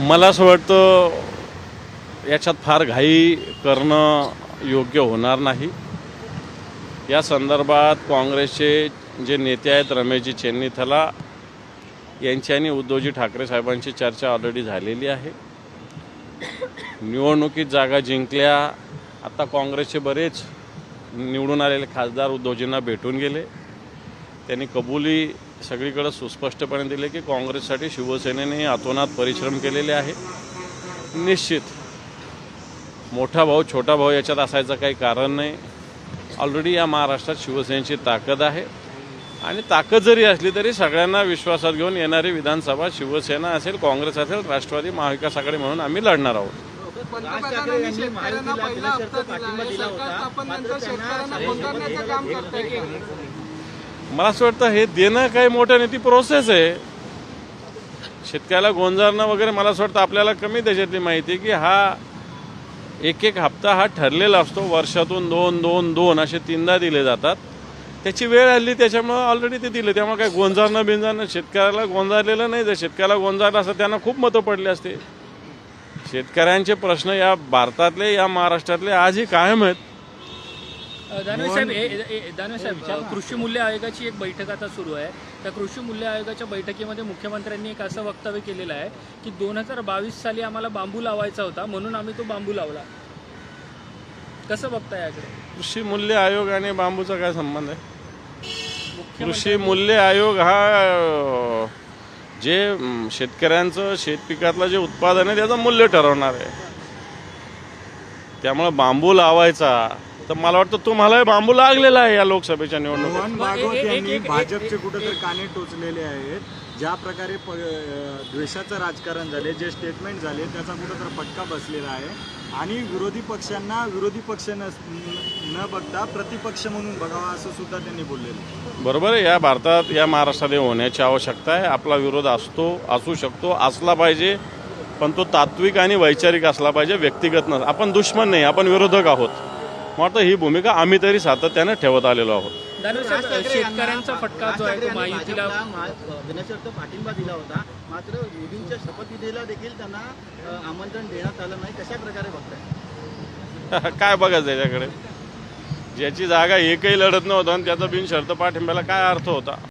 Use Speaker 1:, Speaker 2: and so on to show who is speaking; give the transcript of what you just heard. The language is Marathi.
Speaker 1: मला असं वाटतं याच्यात फार घाई करणं योग्य होणार नाही. या संदर्भात काँग्रेसचे जे नेते आहेत रमेशजी चेन्नीथला यांची आणि उद्धवजी ठाकरे साहेबांची चर्चा ऑलरेडी झालेली आहे. निवडणुकीत जागा जिंकल्या आता काँग्रेसचे बरेच निवडून आलेले खासदार उद्धवजींना भेटून गेले. त्यांनी कबुली सगळीकडे सुस्पष्टपणे दिले की काँग्रेससाठी शिवसेनेने अतोनात परिश्रम केलेले आहे. निश्चित. मोठा भाऊ छोटा भाऊ याच्यात असायचं काही कारण नाही. ऑलरेडी या महाराष्ट्रात शिवसेनेची ताकद आहे. आणि ताकद जरी असली तरी सगळ्यांना विश्वासात घेऊन येणारी विधानसभा शिवसेना असेल काँग्रेस असेल राष्ट्रवादी महाविकास आघाडी म्हणून आम्ही लढणार आहोत. मला असं वाटतं हे देणं काही मोठं नाही ती प्रोसेस आहे. शेतकऱ्याला गोंजारणं वगैरे मला असं वाटतं आपल्याला कमी त्याच्यातली माहिती आहे की हा एक एक हप्ता हा ठरलेला असतो. वर्षातून दोन दोन दोन असे तीनदा दिले जातात. त्याची वेळ आली त्याच्यामुळं ऑलरेडी ते दिले. त्यामुळे काय गोंजारणं बिंजारणं शेतकऱ्याला गोंजारलेलं नाही. जर शेतकऱ्याला गोंजारलं असतं त्यांना खूप मतं पडली असते. शेतकऱ्यांचे प्रश्न या भारतातले या महाराष्ट्रातले आजही कायम आहेत.
Speaker 2: दानवे साहेब दानवे कृषी मूल्य आयोगाची एक बैठक आता सुरू आहे त्या कृषी मूल्य आयोगाच्या बैठकीमध्ये मुख्यमंत्र्यांनी एक असं वक्तव्य केलेलं आहे की दोन हजार बावीस साली आम्हाला बांबू लावायचा होता म्हणून आम्ही तो बांबू लावला. कसं बघताय याकडे?
Speaker 1: कृषी मूल्य आयोग आणि बांबूचा काय संबंध आहे? कृषी मूल्य आयोग हा जे शेतकऱ्यांचं शेतपिकातलं जे उत्पादन आहे त्याचं मूल्य ठरवणार आहे. त्यामुळे बांबू लावायचा तर मला वाटतं तुम्हालाही बांबू लागलेला आहे या लोकसभेच्या निवडणुकीत.
Speaker 3: मोहन भागवत यांनी भाजपचे कुठेतरी काने टोचलेले आहेत. ज्या प्रकारे प- अं, द्वेषाचं राजकारण झाले जे स्टेटमेंट झाले त्याचा कुठेतरी फटका बसलेला आहे. आणि विरोधी पक्षांना विरोधी पक्ष न न बघता प्रतिपक्ष म्हणून बघावा असं सुद्धा त्यांनी बोललेलं आहे.
Speaker 1: बरोबर आहे. या भारतात या महाराष्ट्रात होण्याची आवश्यकता आहे. आपला विरोध असतो असू शकतो असला पाहिजे पण तो तात्विक आणि वैचारिक असला पाहिजे व्यक्तिगत नस आपण दुश्मन नाही आपण विरोधक आहोत. वाटतं ही भूमिका आम्ही तरी सातत्याने ठेवत आलेलो आहोत.
Speaker 2: शेतकऱ्यांचा फटका जो आहे तो महायुतीला
Speaker 4: पाठिंबा दिला होता. मात्र मोदींच्या शपथविधीला देखील त्यांना आमंत्रण देण्यात आलं नाही. कशा प्रकारे बघताय?
Speaker 1: काय बघायचं त्याच्याकडे ज्याची जागा एकही लढत नव्हतं आणि त्याचा बिनशर्त पाठिंब्याला काय अर्थ होता?